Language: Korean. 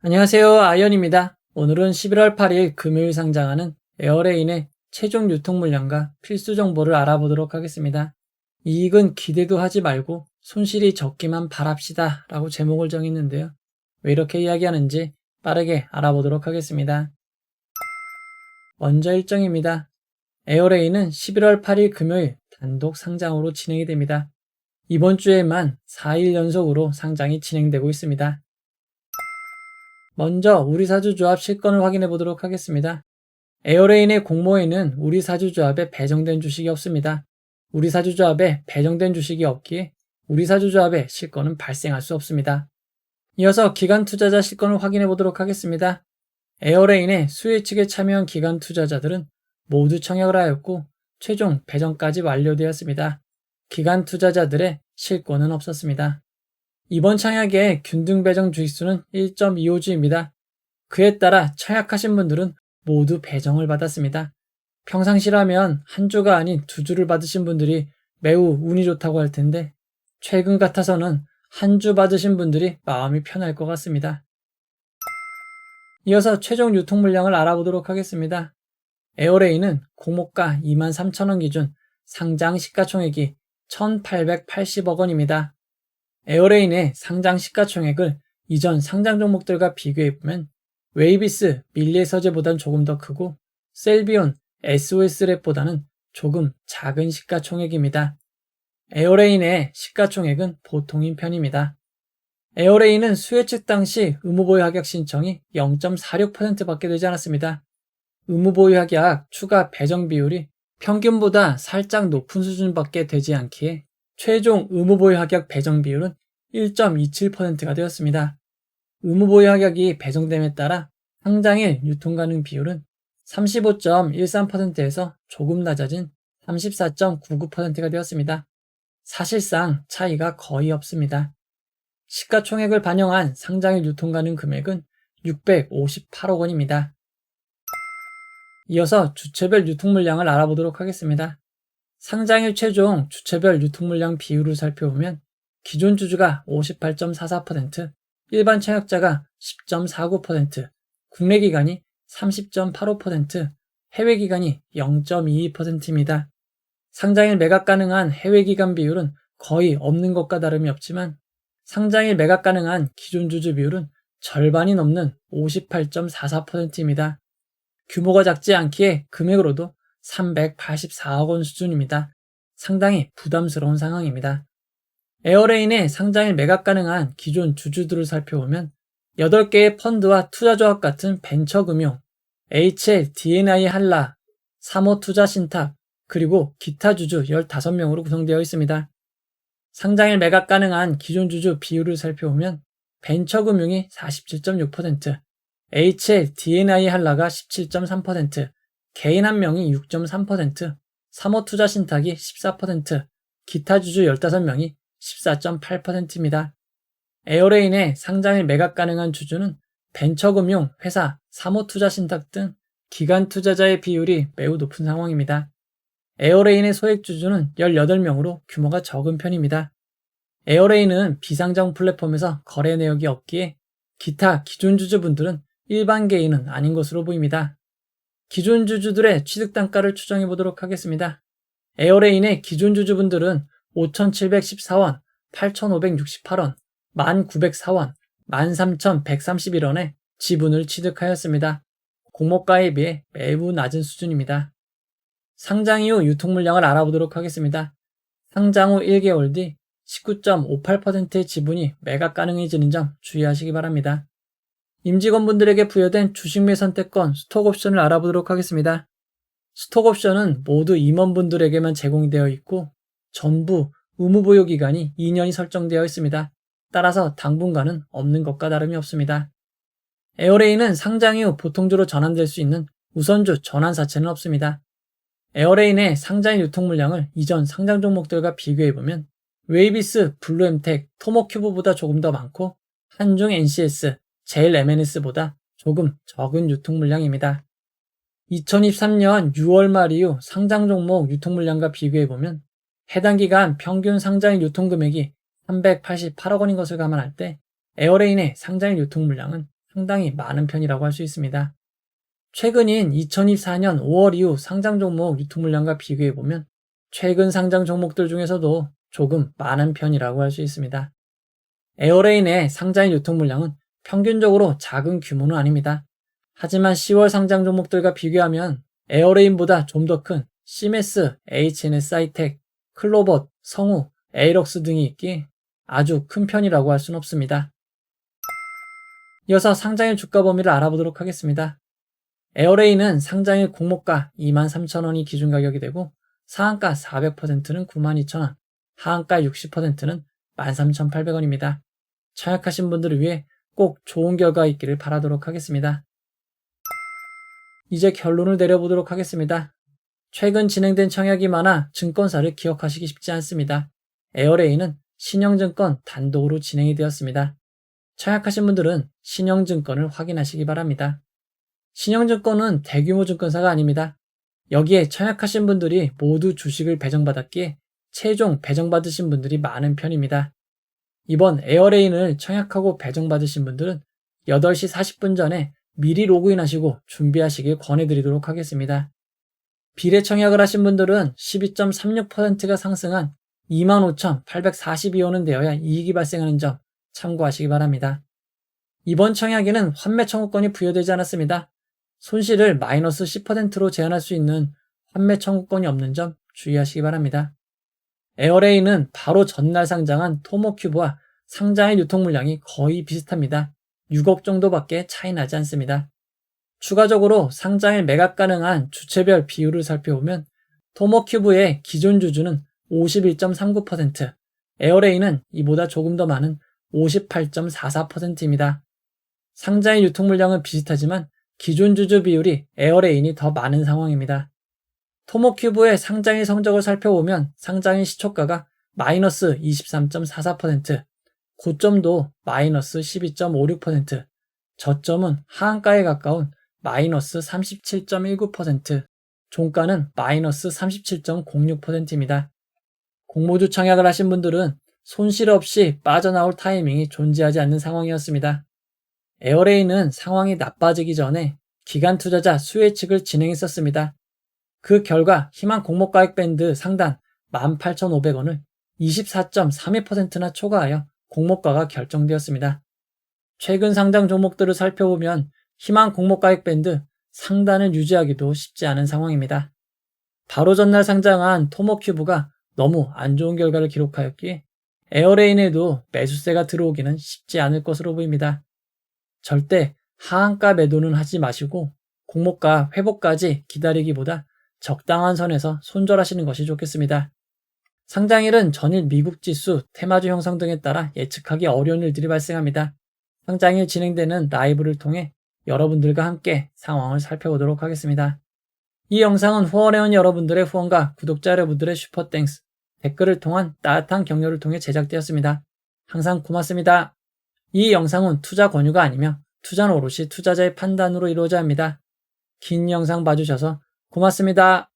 안녕하세요. 아이언입니다. 오늘은 11월 8일 금요일 상장하는 에어레인의 최종 유통 물량과 필수 정보를 알아보도록 하겠습니다. 이익은 기대도 하지 말고 손실이 적기만 바랍시다 라고 제목을 정했는데요. 왜 이렇게 이야기하는지 빠르게 알아보도록 하겠습니다. 먼저 일정입니다. 에어레인은 11월 8일 금요일 단독 상장으로 진행이 됩니다. 이번 주에만 4일 연속으로 상장이 진행되고 있습니다. 먼저 우리 사주조합 실권을 확인해 보도록 하겠습니다. 에어레인의 공모에는 우리 사주조합에 배정된 주식이 없습니다. 우리 사주조합에 배정된 주식이 없기에 우리 사주조합의 실권은 발생할 수 없습니다. 이어서 기관 투자자 실권을 확인해 보도록 하겠습니다. 에어레인의 수혜 측에 참여한 기관 투자자들은 모두 청약을 하였고 최종 배정까지 완료되었습니다. 기관 투자자들의 실권은 없었습니다. 이번 청약의 균등 배정 주식수는 1.25주입니다. 그에 따라 청약하신 분들은 모두 배정을 받았습니다. 평상시라면 한 주가 아닌 두 주를 받으신 분들이 매우 운이 좋다고 할 텐데 최근 같아서는 한 주 받으신 분들이 마음이 편할 것 같습니다. 이어서 최종 유통 물량을 알아보도록 하겠습니다. 에어레인은 공모가 23,000원 기준 상장 시가총액이 1,880억 원입니다. 에어레인의 상장 시가총액을 이전 상장 종목들과 비교해보면 웨이비스 밀리에서제보단 조금 더 크고 셀비온 SOS랩보다는 조금 작은 시가총액입니다. 에어레인의 시가총액은 보통인 편입니다. 에어레인은 수혜측 당시 의무보유 합약 신청이 0.46% 밖에 되지 않았습니다. 의무보유 합약 추가 배정 비율이 평균보다 살짝 높은 수준밖에 되지 않기에 최종 의무보유 합약 배정 비율은 1.27%가 되었습니다. 의무보유 합약이 배정됨에 따라 상장일 유통 가능 비율은 35.13%에서 조금 낮아진 34.99%가 되었습니다. 사실상 차이가 거의 없습니다. 시가총액을 반영한 상장일 유통 가능 금액은 658억 원입니다. 이어서 주체별 유통 물량을 알아보도록 하겠습니다. 상장일 최종 주체별 유통 물량 비율을 살펴보면 기존 주주가 58.44%, 일반 청약자가 10.49%, 국내 기관이 30.85%, 해외 기관이 0.22%입니다. 상장일 매각 가능한 해외 기관 비율은 거의 없는 것과 다름이 없지만 상장일 매각 가능한 기존 주주 비율은 절반이 넘는 58.44%입니다. 규모가 작지 않기에 금액으로도 384억 원 수준입니다. 상당히 부담스러운 상황입니다. 에어레인의 상장일 매각 가능한 기존 주주들을 살펴보면 8개의 펀드와 투자조합 같은 벤처금융, HL, DNI 한라, 3호 투자 신탁, 그리고 기타 주주 15명으로 구성되어 있습니다. 상장일 매각 가능한 기존 주주 비율을 살펴보면 벤처금융이 47.6%, HL, DNI 한라가 17.3%, 개인 한 명이 6.3%, 3호 투자 신탁이 14%, 기타 주주 15명이 14.8%입니다. 에어레인의 상장일 매각 가능한 주주는 벤처금융, 회사, 3호 투자 신탁 등 기관 투자자의 비율이 매우 높은 상황입니다. 에어레인의 소액 주주는 18명으로 규모가 적은 편입니다. 에어레인은 비상장 플랫폼에서 거래 내역이 없기에 기타 기존 주주분들은 일반 개인은 아닌 것으로 보입니다. 기존 주주들의 취득 단가를 추정해 보도록 하겠습니다. 에어레인의 기존 주주분들은 5,714원, 8,568원, 1,904원, 13,131원에 지분을 취득하였습니다. 공모가에 비해 매우 낮은 수준입니다. 상장 이후 유통 물량을 알아보도록 하겠습니다. 상장 후 1개월 뒤 19.58%의 지분이 매각 가능해지는 점 주의하시기 바랍니다. 임직원분들에게 부여된 주식매 선택권 스톡옵션을 알아보도록 하겠습니다. 스톡옵션은 모두 임원분들에게만 제공되어 있고 전부 의무보유 기간이 2년이 설정되어 있습니다. 따라서 당분간은 없는 것과 다름이 없습니다. 에어레인은 상장 이후 보통주로 전환될 수 있는 우선주 전환 사채는 없습니다. 에어레인의 상장 유통 물량을 이전 상장 종목들과 비교해보면 웨이비스, 블루엠텍, 토모큐브보다 조금 더 많고 한중 NCS, 제일 MNS보다 조금 적은 유통 물량입니다. 2023년 6월 말 이후 상장 종목 유통 물량과 비교해보면 해당 기간 평균 상장일 유통 금액이 388억 원인 것을 감안할 때 에어레인의 상장일 유통 물량은 상당히 많은 편이라고 할 수 있습니다. 최근인 2024년 5월 이후 상장 종목 유통 물량과 비교해 보면 최근 상장 종목들 중에서도 조금 많은 편이라고 할 수 있습니다. 에어레인의 상장일 유통 물량은 평균적으로 작은 규모는 아닙니다. 하지만 10월 상장 종목들과 비교하면 에어레인보다 좀 더 큰 시메스, HNS 사이텍, 클로벗, 성우, 에이럭스 등이 있기에 아주 큰 편이라고 할 수는 없습니다. 이어서 상장일 주가 범위를 알아보도록 하겠습니다. 에어레인은 상장일 공모가 23,000원이 기준 가격이 되고 상한가 400%는 92,000원, 하한가 60%는 13,800원입니다. 청약하신 분들을 위해 꼭 좋은 결과 있기를 바라도록 하겠습니다. 이제 결론을 내려보도록 하겠습니다. 최근 진행된 청약이 많아 증권사를 기억하시기 쉽지 않습니다. 에어레인은 신영증권 단독으로 진행이 되었습니다. 청약하신 분들은 신영증권을 확인하시기 바랍니다. 신영증권은 대규모 증권사가 아닙니다. 여기에 청약하신 분들이 모두 주식을 배정받았기에 최종 배정받으신 분들이 많은 편입니다. 이번 에어레인을 청약하고 배정받으신 분들은 8시 40분 전에 미리 로그인하시고 준비하시길 권해드리도록 하겠습니다. 비례 청약을 하신 분들은 12.36%가 상승한 25,842원은 되어야 이익이 발생하는 점 참고하시기 바랍니다. 이번 청약에는 환매 청구권이 부여되지 않았습니다. 손실을 마이너스 10%로 제한할 수 있는 환매 청구권이 없는 점 주의하시기 바랍니다. 에어레인은 바로 전날 상장한 토모큐브와 상장의 유통 물량이 거의 비슷합니다. 6억 정도밖에 차이 나지 않습니다. 추가적으로 상장일 매각 가능한 주체별 비율을 살펴보면 토모큐브의 기존 주주는 51.39%, 에어레인은 이보다 조금 더 많은 58.44%입니다. 상장일 유통 물량은 비슷하지만 기존 주주 비율이 에어레인이 더 많은 상황입니다. 토모큐브의 상장일 성적을 살펴보면 상장일 시초가가 마이너스 23.44%, 고점도 마이너스 12.56%, 저점은 하한가에 가까운 마이너스 37.19%, 종가는 마이너스 37.06%입니다. 공모주 청약을 하신 분들은 손실 없이 빠져나올 타이밍이 존재하지 않는 상황이었습니다. 에어레인은 상황이 나빠지기 전에 기간 투자자 수혜 측을 진행했었습니다. 그 결과 희망 공모가액 밴드 상단 18,500원을 24.32%나 초과하여 공모가가 결정되었습니다. 최근 상장 종목들을 살펴보면 희망 공모가액 밴드 상단을 유지하기도 쉽지 않은 상황입니다. 바로 전날 상장한 토모큐브가 너무 안 좋은 결과를 기록하였기에 에어레인에도 매수세가 들어오기는 쉽지 않을 것으로 보입니다. 절대 하한가 매도는 하지 마시고 공모가 회복까지 기다리기보다 적당한 선에서 손절하시는 것이 좋겠습니다. 상장일은 전일 미국 지수, 테마주 형성 등에 따라 예측하기 어려운 일들이 발생합니다. 상장일 진행되는 라이브를 통해 여러분들과 함께 상황을 살펴보도록 하겠습니다. 이 영상은 후원회원 여러분들의 후원과 구독자 여러분들의 슈퍼땡스, 댓글을 통한 따뜻한 격려를 통해 제작되었습니다. 항상 고맙습니다. 이 영상은 투자 권유가 아니며 투자는 오롯이 투자자의 판단으로 이루어져야 합니다. 긴 영상 봐주셔서 고맙습니다.